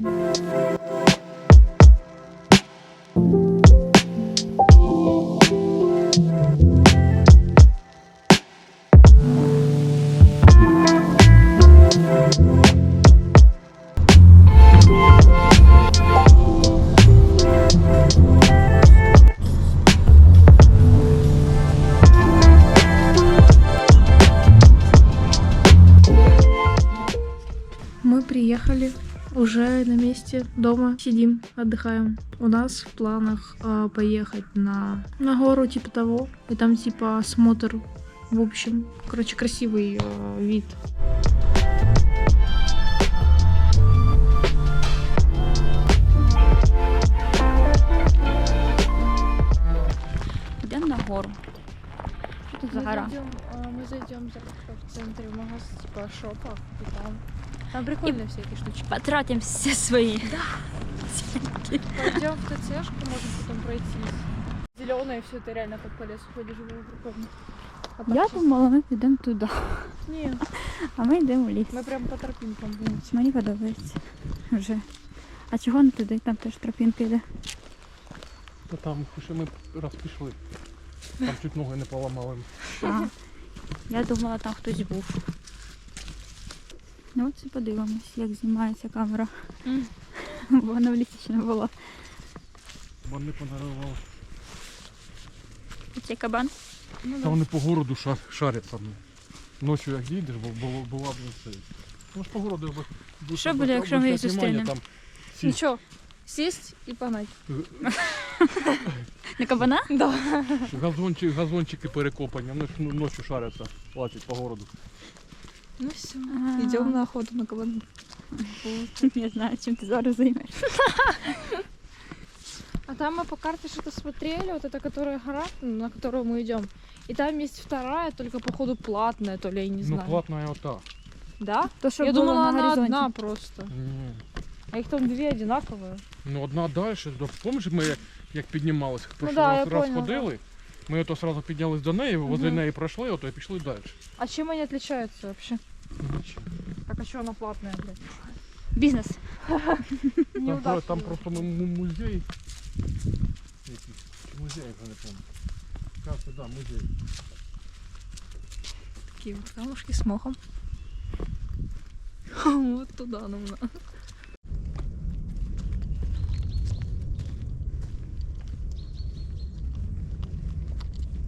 Música дома, сидим, отдыхаем. У нас в планах а, поехать на, на гору типа того, и там типа осмотр, в общем, короче, красивый а, вид. Йдемо на гору. Що тут за гора? мы зайдем в центре в магаз типа шопа, и там, там прикольные всякие штучки. Потратимо всі свої. Пойдем в ТЦшку, можем потом пройтись. Зеленое все это реально как по лесу ходишь, было прикольно. А так Я щас- думала, ми підемо туди, Не, а ми йдемо в ліс. мы прям по тропинкам будем. Мені подобається вже. А чого не туди? Там теж тропінки йде. Та там ще ми раз пішли. Там чуть ноги не поламали. А, я думала, там хтось був. Ну от і подивимось, як знімається камера. Мгм. Бо вона в лісі ще не була. Вони понаривали. Цей кабан. Ну, Та вони по городу ша- шарять там. Ночі як їдеш, бо бо- була б це. Ну ж по городу бо- Що буде, якщо ми їх зустрінемо? Там Ну ці сесть и погнать? На кабана? Да. газончики, газончики перекопані, вони ж ну, ночі шаряться, лазять по городу. Ну все, А. идем на охоту на кабана. Я знаю, чим ти зараз займеш. А там мы по карте что-то смотрели, вот это которая гора, ну, на которую мы идем. И там есть вторая, только походу платная, то ли я не Ну знаю. платна і ота. Да? То, що я було думала, на она горизонті. одна просто. Ні. А их там две одинаковые. Ну одна далі. Пам'ятаєш, ми як, як піднімалися, прошлий да, раз, я раз поняла, ходили. Ми ото одразу піднялись до неї, возле Мгм. неї пройшли, ото і пішли далі. А чем они отличаются вообще? Нічого. Так а что она платная, блядь? Бізнес. Там, про- там просто му- му- музей. Якийсь. Чи Музей, я вже не пам'ятаю. Кажется, да, музей. Такие вот камушки с мохом. Вот туда нам надо. —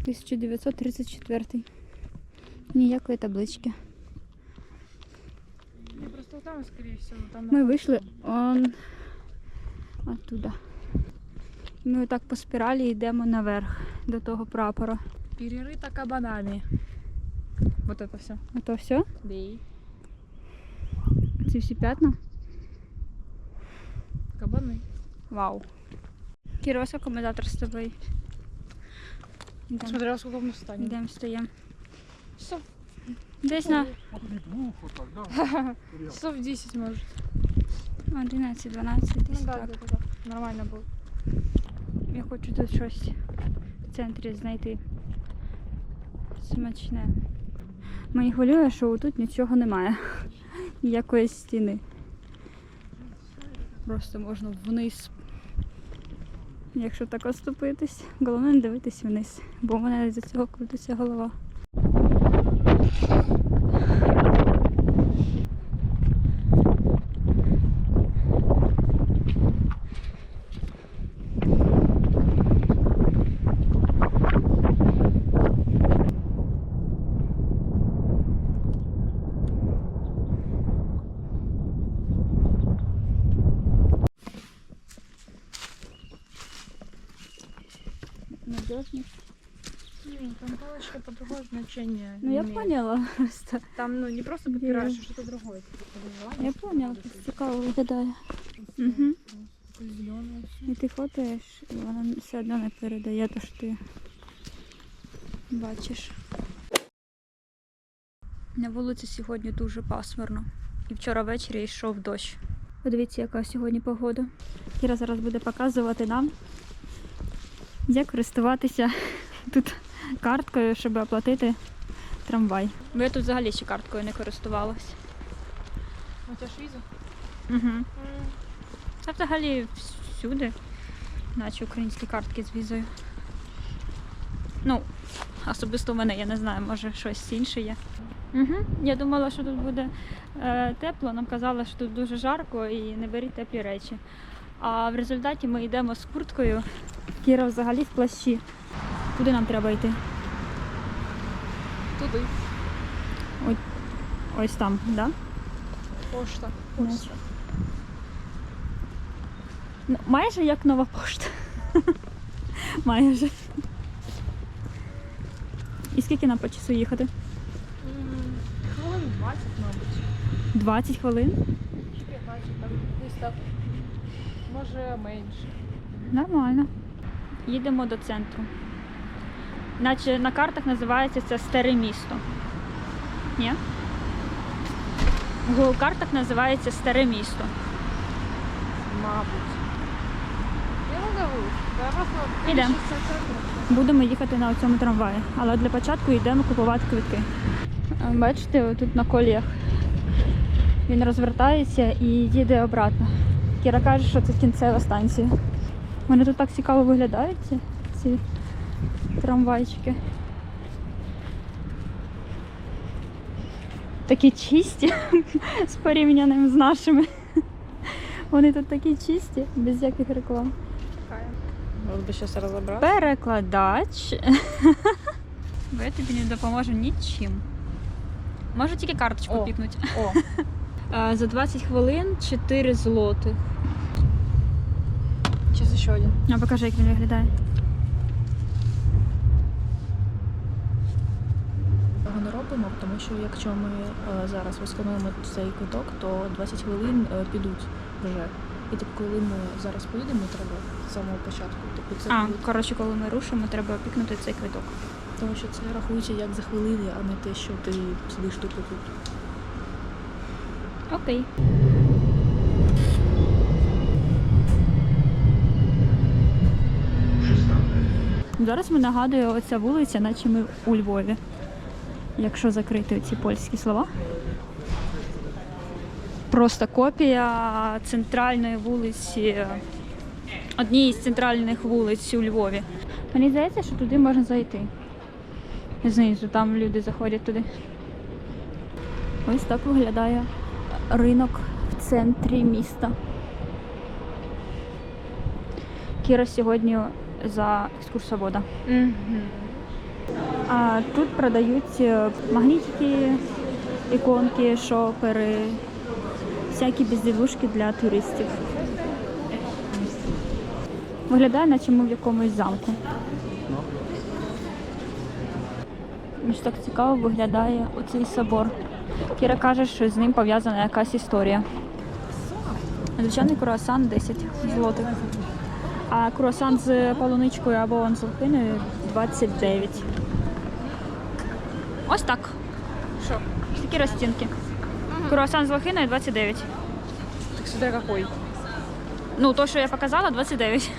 1934. Ніякої таблички. Не, просто там, скорее всего, там... Ми вийшли он оттуда. Ми отак по спіралі йдемо наверх до того прапора. Перерыто кабанами. Вот это все. А то все? Бей. Ці всі п'ятна? Кабаны. Вау. Кіра, скільки ми завтра з тобою? Йдемо, Смотря сколько мы встанем. йдемо стоїмо. Часов, Десь на часов 10 может. 11-12, Ну десь да, так. так. Нормально будет. Я хочу тут щось в центрі знайти. Смачне. Мені хвилює, що тут нічого немає. Ніякої стіни. Просто можна вниз. Якщо так оступитись, головне не дивитись вниз, бо в мене з цього крутиться голова. Не, там палочка по другое значение. Ну я имеет. поняла просто. Там, ну, не просто подпираешь, а что-то другое. Я поняла, цікаво виглядає. Угу. І ти фотоєш, і вона все одно не передає те, що ти бачиш. На вулиці сьогодні дуже пасмурно. І вчора ввечері йшов дощ. Подивіться, яка сьогодні погода. Кіра зараз буде показувати нам, як користуватися тут карткою, щоб оплатити трамвай. Бо я тут взагалі ще карткою не користувалась. У тебя ж виза? Угу. Та взагалі всюди, наче українські картки з візою. Ну, особисто в мене, я не знаю, може щось інше є. Угу. Я думала, що тут буде е, тепло. Нам казали, що тут дуже жарко і не беріть теплі речі. А в результаті ми йдемо з курткою. Кіра взагалі в плащі. Куди нам треба йти? Туди. Ось там, так? Да? Пошта. Наче. Ну, майже як нова пошта. майже. І скільки нам по часу їхати? Хвилин 20, мабуть. 20 хвилин? Чи 15, там десь так. Може менше. Нормально. Їдемо до центру. Наче на картах називається це старе місто. Ні? В Google картах називається старе місто. Мабуть. Я не дивлюсь. Ідемо. Будемо їхати на цьому трамваї, але для початку йдемо купувати квитки. Бачите, тут на коліях він розвертається і їде обратно. Кіра каже, що це кінцева станція. Вони тут так цікаво виглядають, ці, ці трамвайчики. Такі чисті з порівнянням з нашими. Вони тут такі чисті, без всяких реклам. От би щось розібрати. Перекладач. Бо я тобі не допоможу нічим. Можу тільки карточку пікнути. О, За 20 хвилин 4 злотих. Ще один. А покажи, як він виглядає. Цього не робимо, тому що якщо ми е, зараз висконуємо цей квиток, то 20 хвилин е, підуть вже. І типу, коли ми зараз поїдемо, треба з самого початку. Типу, це А, буде- коротше, коли ми рушимо, треба пікнути цей квиток. тому що це рахується як за хвилини, а не те, що ти сидиш тупо тут. Окей. Зараз ми нагадує оця вулиця, наче ми у Львові. Якщо закрити ці польські слова. Просто копія центральної вулиці, однієї з центральних вулиць у Львові. Мені здається, що туди можна зайти. Знизу, там люди заходять туди. Ось так виглядає ринок в центрі міста. Кіра сьогодні за екскурсовода. А тут продають е, магнітики, іконки, шопери, всякі безділушки для туристів. Виглядає, наче ми в якомусь замку. Ось так цікаво виглядає оцей собор. Кіра каже, що з ним пов'язана якась історія. Звичайний круасан 10 злотих. А круасан з полуничкою або з лохиною 29. Ось так. Що? Такі розцінки. Круасан з лохиною 29. Так сюди який? Ну, то, що я показала, 29.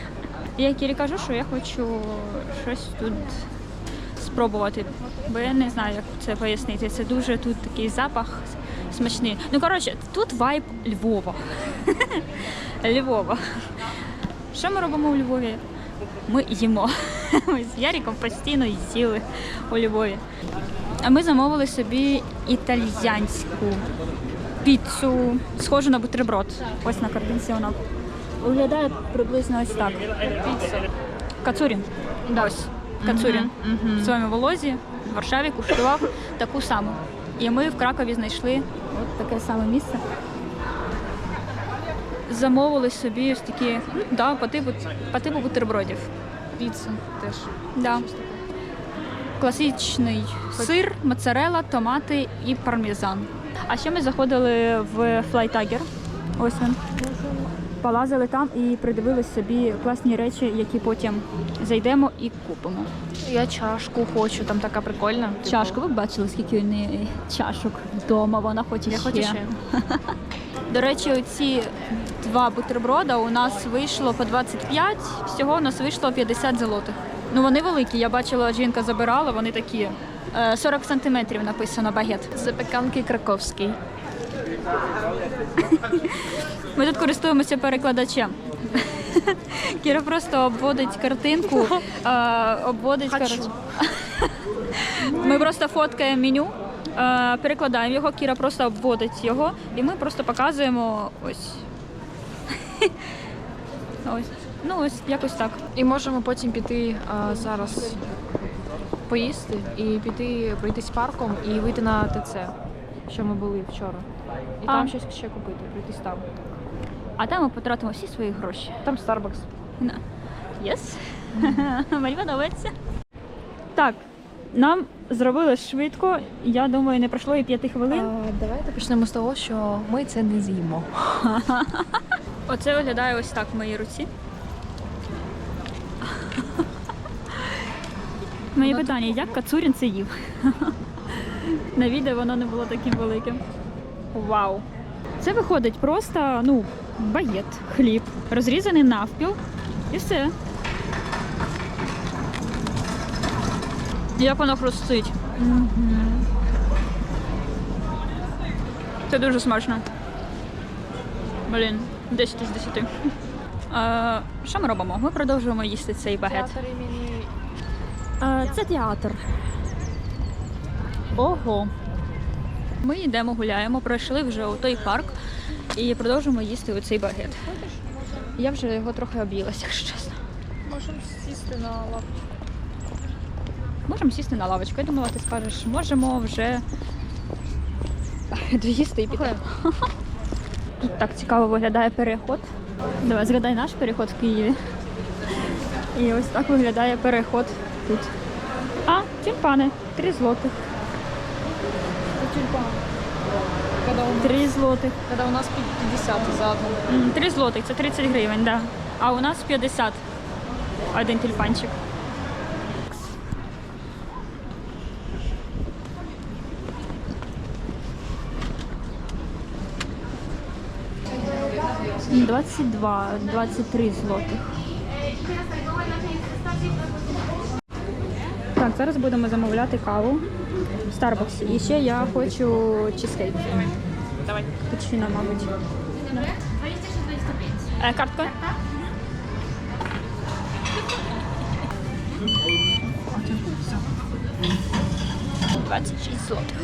Я Кірі кажу, що я хочу щось тут спробувати. Бо я не знаю, як це пояснити. Це дуже тут такий запах смачний. Ну, коротше, тут вайб Львова. Львова. Що ми робимо у Львові? Ми їмо. Ми з Яріком постійно їли у Львові. А ми замовили собі італьянську піцу, схожу на бутерброд. Ось на картинці вона. Виглядає приблизно ось так. Кацурін. Ось. Кацурін. В своєму волозі в Варшаві куштував таку саму. І ми в Кракові знайшли от таке саме місце. Замовили собі ось такі, да, по типу, по типу бутербродів. Піца теж. Да. Класичний сир, моцарела, томати і пармезан. А ще ми заходили в Флайтагер. Ось він. Полазили там і придивились собі класні речі, які потім зайдемо і купимо. Я чашку хочу, там така прикольна. типу. Чашку, ви бачили, скільки у неї чашок вдома, вона хоче Я ще. хочу ще. До речі, оці два бутерброда у нас вийшло по 25, всього у нас вийшло 50 злотих. Ну вони великі, я бачила, жінка забирала, вони такі. е, 40 сантиметрів написано багет. Запеканки краковський. Ми тут користуємося перекладачем. Кіра просто обводить картинку, е, обводить Хочу. Ми просто фоткаємо меню, е, перекладаємо його, Кіра просто обводить його, і ми просто показуємо ось. Ось. Ну, ось якось так. І можемо потім піти а, зараз поїсти і піти пройтись парком і вийти на ТЦ, що ми були вчора. І А. там щось ще купити, пройтись там. А там ми потратимо всі свої гроші. Там Starbucks. Єс. Мені подобається. Так, нам зробили швидко. Я думаю, не пройшло і п'яти хвилин. давайте почнемо з того, що ми це не з'їмо. Оце виглядає ось так в моїй руці. Моє питання, як Кацурін це їв? На відео воно не було таким великим. Вау! Це виходить просто, ну, багет, хліб, розрізаний навпіл і все. Як воно хрустить. Це дуже смачно. Блін, 10 із 10. Е, що ми робимо? Ми продовжуємо їсти цей багет. Е, це театр. Ого. Ми йдемо, гуляємо, пройшли вже у той парк і продовжуємо їсти оцей багет. Я вже його трохи об'їлася, якщо чесно. Можемо сісти на лавку. Можемо сісти на лавочку. Я думала, ти скажеш, можемо вже доїсти і піти. Тут так цікаво виглядає переход. Давай згадай наш переход в Києві. І ось так виглядає переход тут. А, тюльпани, 3 злотих. 3 злотих. когда у нас 50 за одну. 3 злотих, це 30 гривень, да. А у нас 50. Один тюльпанчик. Двадцять два, двадцять три злотих. Так, зараз будемо замовляти каву в Старбаксі. І ще я хочу чизкейк. Давай. Капучино, мабуть. Е, картка? Двадцять шість злотих.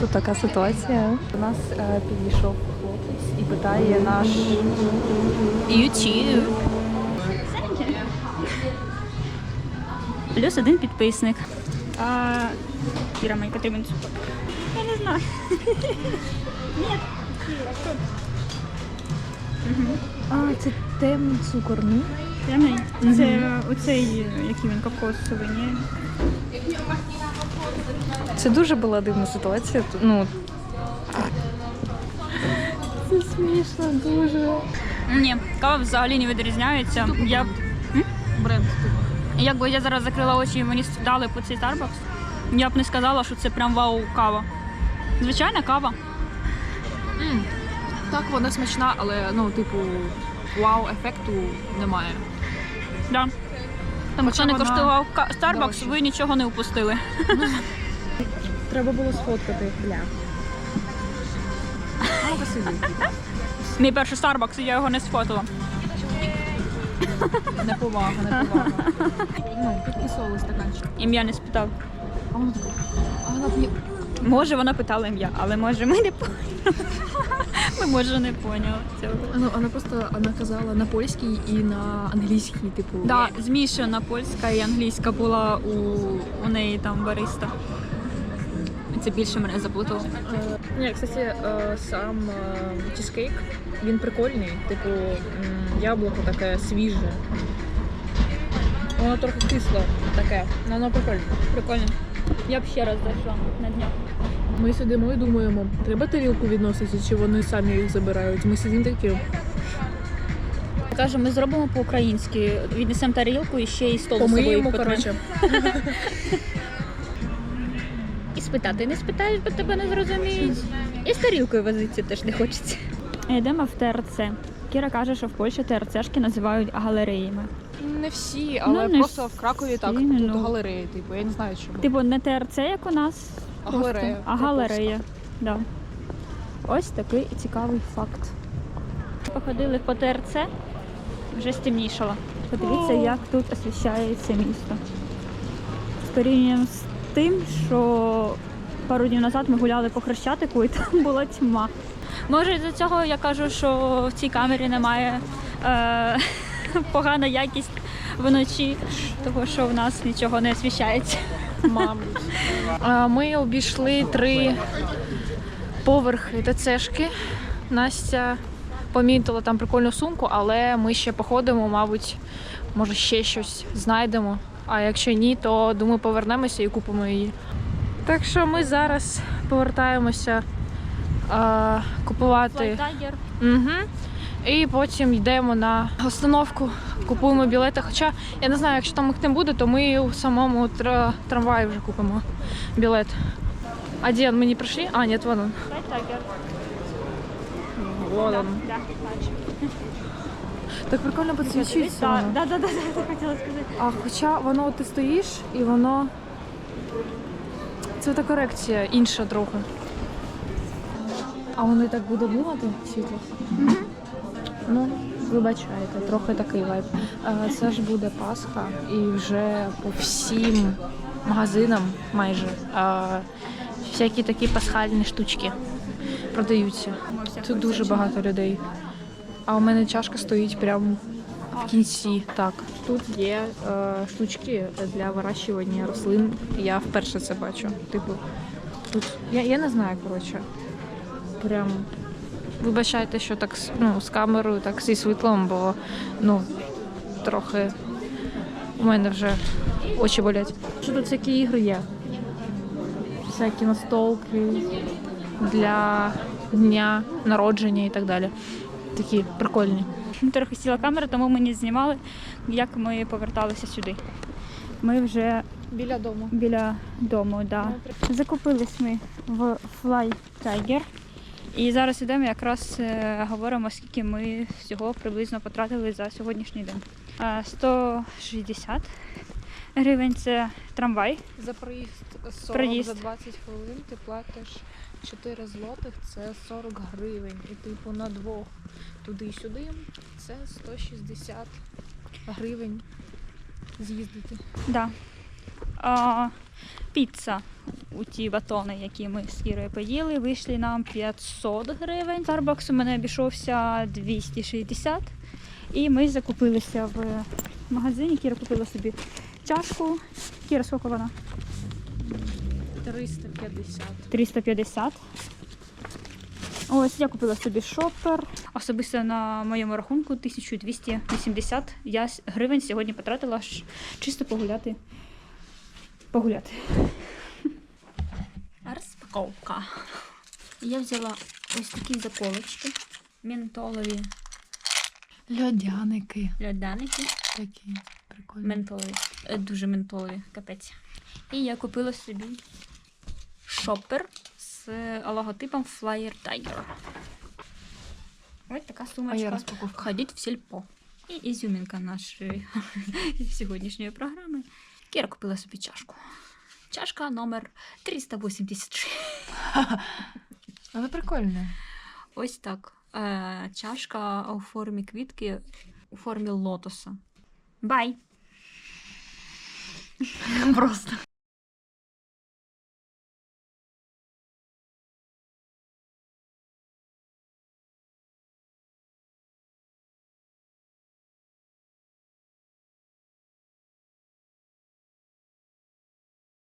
Тут така ситуація. До нас е, підійшов хлопець і питає наш YouTube. Плюс один підписник. А, Кіра, мені потрібен цукор. Я не знаю. Ні. А, це темний цукор, ну? Темний? Це оцей, який він кокосовий, ні? Це дуже була дивна ситуація. Ну, це смішно дуже. Ні, кава взагалі не відрізняється. Я Бренд. Якби я зараз закрила очі і мені дали по цей Starbucks, я б не сказала, що це прям вау кава. Звичайна кава. М, Так, вона смачна, але ну, типу, вау-ефекту немає. Да. Там, Хоча хто не вона коштував Starbucks, дорожча. ви нічого не упустили. Треба було сфоткати. Бля. Ну. Мій перший Starbucks, і я його не сфотила. Неповага, неповага. Ну, підписували стаканчик. Ім'я не спитав. А вона така, а вона п'є. Може, вона питала ім'я, але може ми не поняли. Ми може не поняли цього. Ну, вона просто вона казала на польській і на англійській, типу. Да, змішана польська і англійська була у, у неї там бариста. Це більше мене заплутало. Ні, кстати, е, сам е, чизкейк, він прикольний. Типу, яблуко таке свіже. Воно трохи кисле таке, але воно прикольне. Прикольно. Я б ще раз зайшла на днях. Ми сидимо і думаємо, треба тарілку відносити, чи вони самі їх забирають. Ми сидимо такі. Каже, ми зробимо по-українськи. Віднесемо тарілку і ще й стол з собою Помиємо, коротше. Спитати не спитаєш, бо тебе не зрозуміють. І з тарілкою возитися теж не хочеться. Йдемо в ТРЦ. Кіра каже, що в Польщі ТРЦшки називають галереями. Не всі, але Ну, не просто всі, в Кракові так, ну. тут галереї, типу, я не знаю чому. Типу не ТРЦ, як у нас, А просто, галерея. а галерея. Да. Ось такий цікавий факт. Походили по ТРЦ, вже стемнішало. Подивіться, як тут освіщається місто. З порівнянням з тим, що пару днів назад ми гуляли по Хрещатику і там була тьма. Може, з-за цього я кажу, що в цій камері немає е- погана якість вночі, тому що в нас нічого не освіщається. Мабуть. Ми обійшли три поверхи ТЦшки. Настя помітила там прикольну сумку, але ми ще походимо, мабуть, може ще щось знайдемо. А якщо ні, то думаю, повернемося і купимо її. Так що ми зараз повертаємося а, купувати. Угу. І потім йдемо на остановку, купуємо білети. Хоча я не знаю, якщо там їх не буде, то ми у самому тра- трамваї вже купимо білет. А де ми не прийшли? А, ні, вон он. Флайтайгер. Вон он. Так прикольно підсвічується. Так, да, да, да, да, хотіла сказати. А хоча воно от ти стоїш і воно. Це та корекція інша трохи. А воно і так буде блимати світло? Ну, вибачайте, трохи такий вайб. Е, Це ж буде Пасха, і вже по всім магазинам майже е, всякі такі пасхальні штучки продаються. Тут дуже багато людей. А у мене чашка стоїть прямо в кінці. Так, тут є е, штучки для вирощування рослин. Я вперше це бачу. Типу, тут я, я не знаю, коротше. Прям вибачайте, що так ну, з камерою, так зі світлом, бо ну трохи у мене вже очі болять. Що тут всякі ігри є? Всякі настолки для дня народження і так далі. Такі прикольні. Трохи сіла камера, тому ми не знімали, як ми поверталися сюди. Ми вже Біля дому. біля дому, да. Закупились ми в Fly Tiger. І зараз ідемо якраз е, говоримо, скільки ми всього приблизно потратили за сьогоднішній день. Е, 160 гривень це трамвай. За проїзд 40 Проїзд. за 20 хвилин ти платиш 4 злотих, це 40 гривень. І типу на двох туди-сюди це 160 гривень з'їздити. Да. А, піца у ті батони, які ми з Кірою поїли, вийшли нам 500 гривень. Starbucks у мене обійшовся 260. І ми закупилися в магазині. Кіра купила собі чашку. Кіра, скільки вона? 350. 350. Ось я купила собі шопер. Особисто на моєму рахунку 1280 я гривень сьогодні потратила чисто погуляти. Погуляти. Розпаковка. Я взяла ось такі заколочки. Ментолові Льодяники льодяники. такі прикольні. Ментолові. Е, Дуже ментолові, капець. І я купила собі шопер з логотипом Flyer Tiger. Ось така сумочка. Ходіть в сільпо. І ізюмінка нашої сьогоднішньої програми. Кіра купила собі чашку. Чашка номер 386. Але прикольно. Ось так. Е, чашка у формі квітки, у формі лотоса. Бай! Просто.